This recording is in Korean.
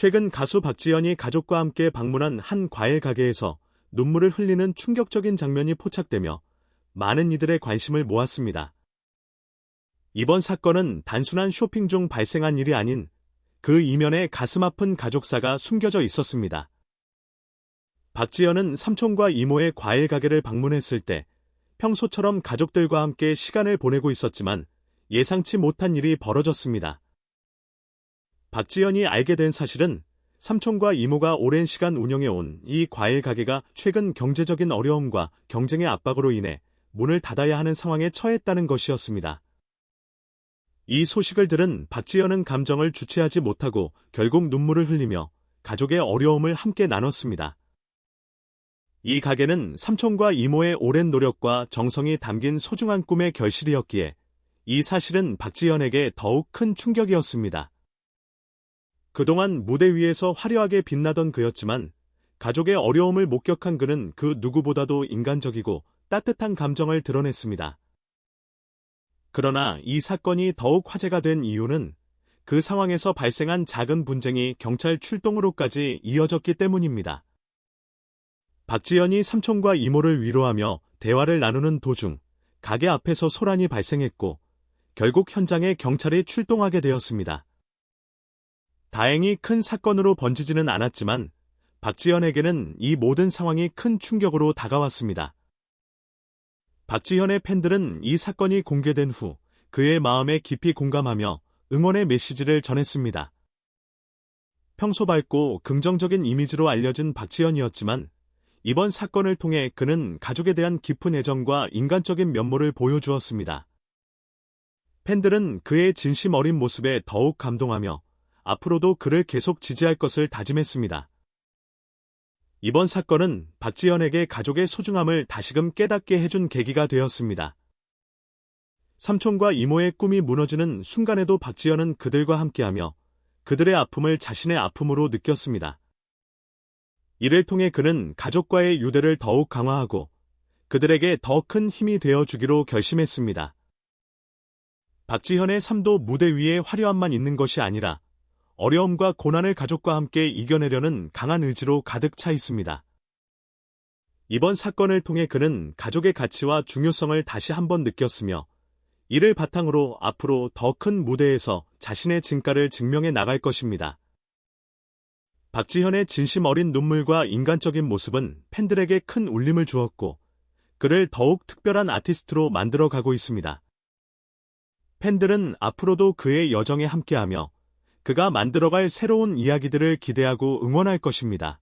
최근 가수 박지연이 가족과 함께 방문한 한 과일 가게에서 눈물을 흘리는 충격적인 장면이 포착되며 많은 이들의 관심을 모았습니다. 이번 사건은 단순한 쇼핑 중 발생한 일이 아닌 그 이면에 가슴 아픈 가족사가 숨겨져 있었습니다. 박지연은 삼촌과 이모의 과일 가게를 방문했을 때 평소처럼 가족들과 함께 시간을 보내고 있었지만 예상치 못한 일이 벌어졌습니다. 박지연이 알게 된 사실은 삼촌과 이모가 오랜 시간 운영해온 이 과일 가게가 최근 경제적인 어려움과 경쟁의 압박으로 인해 문을 닫아야 하는 상황에 처했다는 것이었습니다. 이 소식을 들은 박지연은 감정을 주체하지 못하고 결국 눈물을 흘리며 가족의 어려움을 함께 나눴습니다. 이 가게는 삼촌과 이모의 오랜 노력과 정성이 담긴 소중한 꿈의 결실이었기에 이 사실은 박지연에게 더욱 큰 충격이었습니다. 그동안 무대 위에서 화려하게 빛나던 그였지만 가족의 어려움을 목격한 그는 그 누구보다도 인간적이고 따뜻한 감정을 드러냈습니다. 그러나 이 사건이 더욱 화제가 된 이유는 그 상황에서 발생한 작은 분쟁이 경찰 출동으로까지 이어졌기 때문입니다. 박지연이 삼촌과 이모를 위로하며 대화를 나누는 도중 가게 앞에서 소란이 발생했고 결국 현장에 경찰이 출동하게 되었습니다. 다행히 큰 사건으로 번지지는 않았지만 박지현에게는 이 모든 상황이 큰 충격으로 다가왔습니다. 박지현의 팬들은 이 사건이 공개된 후 그의 마음에 깊이 공감하며 응원의 메시지를 전했습니다. 평소 밝고 긍정적인 이미지로 알려진 박지현이었지만 이번 사건을 통해 그는 가족에 대한 깊은 애정과 인간적인 면모를 보여주었습니다. 팬들은 그의 진심 어린 모습에 더욱 감동하며 앞으로도 그를 계속 지지할 것을 다짐했습니다. 이번 사건은 박지연에게 가족의 소중함을 다시금 깨닫게 해준 계기가 되었습니다. 삼촌과 이모의 꿈이 무너지는 순간에도 박지연은 그들과 함께하며 그들의 아픔을 자신의 아픔으로 느꼈습니다. 이를 통해 그는 가족과의 유대를 더욱 강화하고 그들에게 더 큰 힘이 되어 주기로 결심했습니다. 박지현의 삶도 무대 위에 화려함만 있는 것이 아니라 어려움과 고난을 가족과 함께 이겨내려는 강한 의지로 가득 차 있습니다. 이번 사건을 통해 그는 가족의 가치와 중요성을 다시 한번 느꼈으며 이를 바탕으로 앞으로 더 큰 무대에서 자신의 진가를 증명해 나갈 것입니다. 박지현의 진심 어린 눈물과 인간적인 모습은 팬들에게 큰 울림을 주었고 그를 더욱 특별한 아티스트로 만들어가고 있습니다. 팬들은 앞으로도 그의 여정에 함께하며 그가 만들어갈 새로운 이야기들을 기대하고 응원할 것입니다.